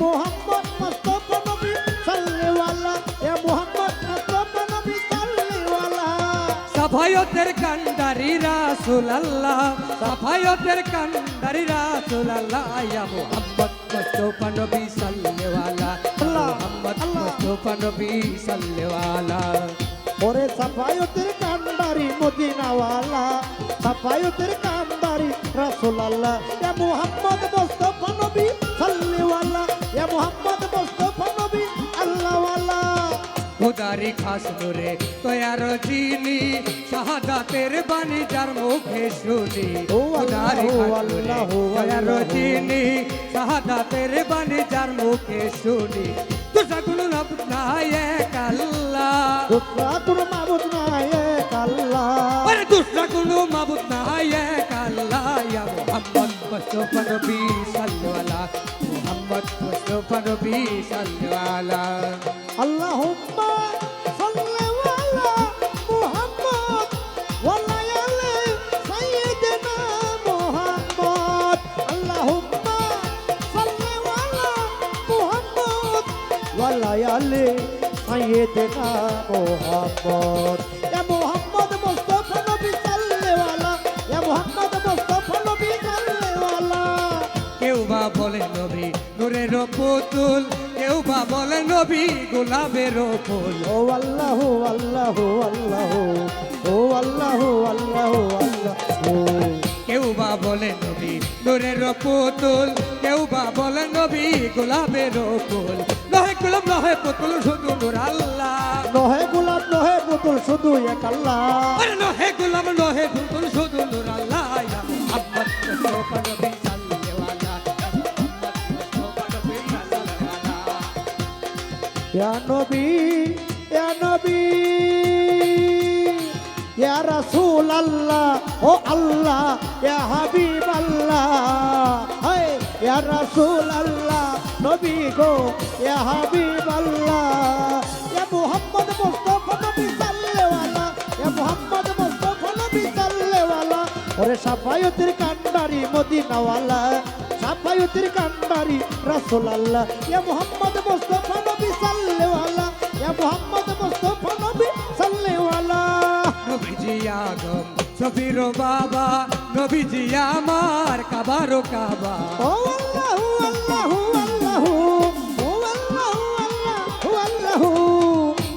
মোহাম্মদ মোস্তফা নবী সাল্লেওয়ালা এ মোহাম্মদ মোস্তফা নবী সাল্লেওয়ালা সাফায়তের কান্ডারি রাসূল আল্লাহ সাফায়তের কান্ডারি রাসূল আল্লাহ ইয়া মোহাম্মদ মোস্তফা নবী সাল্লেওয়ালা মোহাম্মদ মোস্তফা নবী সাল্লেওয়ালা ওরে সাফায়তের কান্ডারি মদিনাওয়ালা সাফায়তের কান্ডারি রাসূল আল্লাহ এ মোহাম্মদ মোস্তফা নবী সাল্লেওয়ালা মুহাম্মদ মুস্তাফা নবী আল্লাহওয়ালা খুদারি খাস নূরে তয়ার যিনি শাহাদাতের বাণী যার মুখে শুনি। আল্লাহ, তয়ার। যিনি শাহাদাতের বাণী যার মুখে শুনি। তুষা গুলো নাই এক আল্লাহ। কোনো মাবুদ নাই এক আল্লাহ। আরে কোনো মাবুদ নাই এক আল্লাহ ইয়া মুহাম্মদ মুস্তাফা নবী সাল্লাল্লাহ নবী সাল্লাল্লাহ আল্লাহুম্মা সাল্লি আলা মুহাম্মদ ওয়া আলা সাইয়্যিদিনা মুহাম্মদ। আল্লাহুম্মা সাল্লি মুহাম্মদ ওয়া আলা সাইয়্যিদিনা মুহাম্মদ ইয়া মুহাম্মদ। নূরের পুতুল কেউ বা বলে নবী গোলাপের ফুল। ও আল্লাহ আল্লাহ আল্লাহ ও আল্লাহ আল্লাহ আল্লাহ। কেউ বা বলে নবী নূরের পুতুল কেউ বা বলে নবী গোলাপের ফুল। নহে গোলাপ নহে পুতুল শুধু নূর আল্লাহ। নহে গোলাপ নহে পুতুল শুধু এক আল্লাহ। নহে গোলাপ নহে পুতুল। ইয়া নবী ইয়া নবী, ইয়া রাসূল আল্লাহ ও আল্লাহ, ইয়া হাবিব আল্লাহ হায়, ইয়া রাসূল আল্লাহ নবী গো, ইয়া হাবিব আল্লাহ ইয়া মুহাম্মদ মুস্তাফা নবী সাল্লাল্লাহু ইয়া মুহাম্মদ মুস্তাফা নবী সাল্লাল্লাহু ওরে সাফায়তের কান্ডারি মদিনাওয়ালা সাফায়তের কান্ডারি রাসূল আল্লাহ ইয়া মুহাম্মদ মুস্তাফা নবী আলাইহি ইয়া মুহাম্মদ মুস্তাফা নবী আলাইহি নবীজি আদম সফির বাবা নবীজি আমার কাবারো কাবা। ও আল্লাহু আল্লাহু আল্লাহু ও আল্লাহু আল্লাহু আল্লাহু।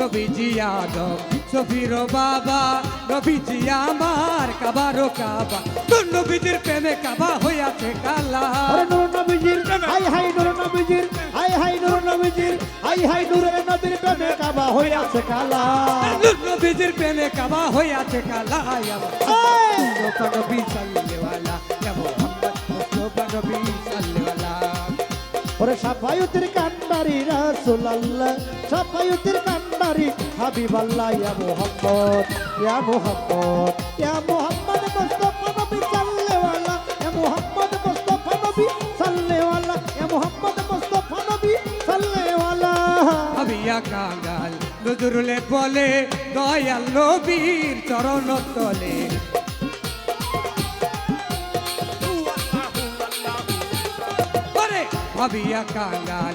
নবীজি আদম সফির বাবা নবীজি আমার কাবারো কাবা। তোর নবীজির প্রেমে কাবা হইয়াছে কালা। নূর নবীজির হাই হাই নূর নবীজির হাই হাই নূর নবীজির হাই হাই নূরের নবীর প্রেমে কাবা হইয়াছে কালা। নূর নবীজির প্রেমে কাবা হইয়াছে কালা ইয়া নবী সাল্লেওয়ালা মুস্তাফা নবী সাল্লেওয়ালা ওরে সাফায়তের কান্ডারি রাসূলুল্লাহ সাফায়তের কান্ডারি হাবিবাল্লাহ ইয়া মুহাম্মদ ইয়া মুহাম্মদ ইয়া মুহাম্মদ মুস্তাফা নবী সাল্লাল্লাহু ইয়া মুহাম্মদ মুস্তাফা নবী সাল্লাল্লাহু ইয়া মুহাম্মদ মুস্তাফা নবী সাল্লাল্লাহু আবিয়া কাঙ্গাল নজরুলে বলে, দয়াল নবীর চরণ তলে। ভাবিয়া কাঙ্গাল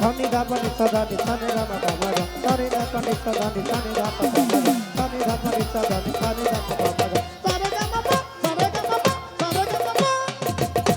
Tani da pani sada ni tani da ma da ma da. Tani da pani sada ni tani da ma da ma da. Tani da pani sada ni tani da ma da ma da.